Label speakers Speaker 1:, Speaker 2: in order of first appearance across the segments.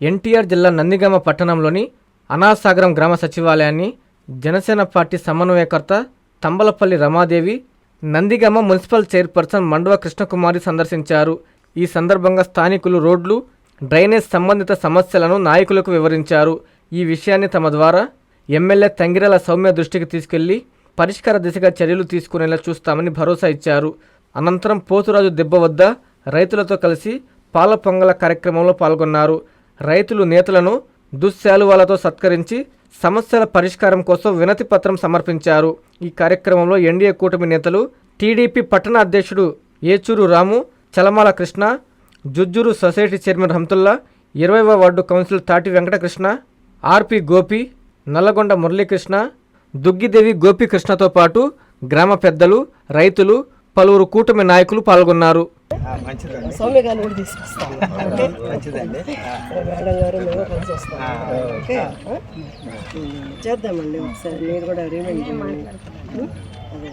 Speaker 1: ఎన్టీఆర్ జిల్లా నందిగామ పట్టణంలోని అనాసాగరం గ్రామ సచివాలయాన్ని జనసేన పార్టీ సమన్వయకర్త తంబలపల్లి రమాదేవి నందిగామ మున్సిపల్ చైర్పర్సన్ మండవ కృష్ణకుమారి సందర్శించారు. ఈ సందర్భంగా స్థానికులు రోడ్లు డ్రైనేజ్ సంబంధిత సమస్యలను నాయకులకు వివరించారు. ఈ విషయాన్ని తమ ద్వారా ఎమ్మెల్యే తంగిరాల సౌమ్య దృష్టికి తీసుకెళ్ళి పరిష్కార దిశగా చర్యలు తీసుకునేలా చూస్తామని భరోసా ఇచ్చారు. అనంతరం పోతురాజు దెబ్బ వద్ద రైతులతో కలిసి పాల పొంగల కార్యక్రమంలో పాల్గొన్నారు. రైతులు నేతలను దుశ్శాలువాలతో సత్కరించి సమస్యల పరిష్కారం కోసం వినతి పత్రం సమర్పించారు. ఈ కార్యక్రమంలో ఎన్డీఏ కూటమి నేతలు టీడీపీ పట్టణ అధ్యక్షుడు ఏచూరు రాము చలమాల కృష్ణ జుజ్జూరు సొసైటీ చైర్మన్ రహమతుల్లా ఇరవైవ వార్డు కౌన్సిలర్ తాటి వెంకటకృష్ణ ఆర్పి గోపి నల్లగొండ మురళీకృష్ణ దుగ్గిదేవి గోపికృష్ణతో పాటు గ్రామ పెద్దలు రైతులు పలువురు కూటమి నాయకులు పాల్గొన్నారు.
Speaker 2: మంచిదండి.
Speaker 3: సౌమ్య గారిని కూడా తీసుకొస్తాను. ఓకే?
Speaker 2: మంచిదండి.
Speaker 3: మేడం గారు మేము కలిసి వస్తాం. ఓకే? చేద్దామండి ఒకసారి. మీరు కూడా రిమైండ్ చేయండి? అదే.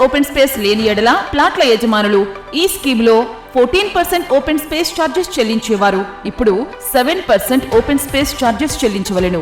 Speaker 4: ఓపెన్ స్పేస్ లేని ఎడల ప్లాట్ల యజమానులు ఈ స్కీమ్లో fourteen percent open space charges చెల్లించేవారు. ఇప్పుడు seven percent open space charges చెల్లించవలెను.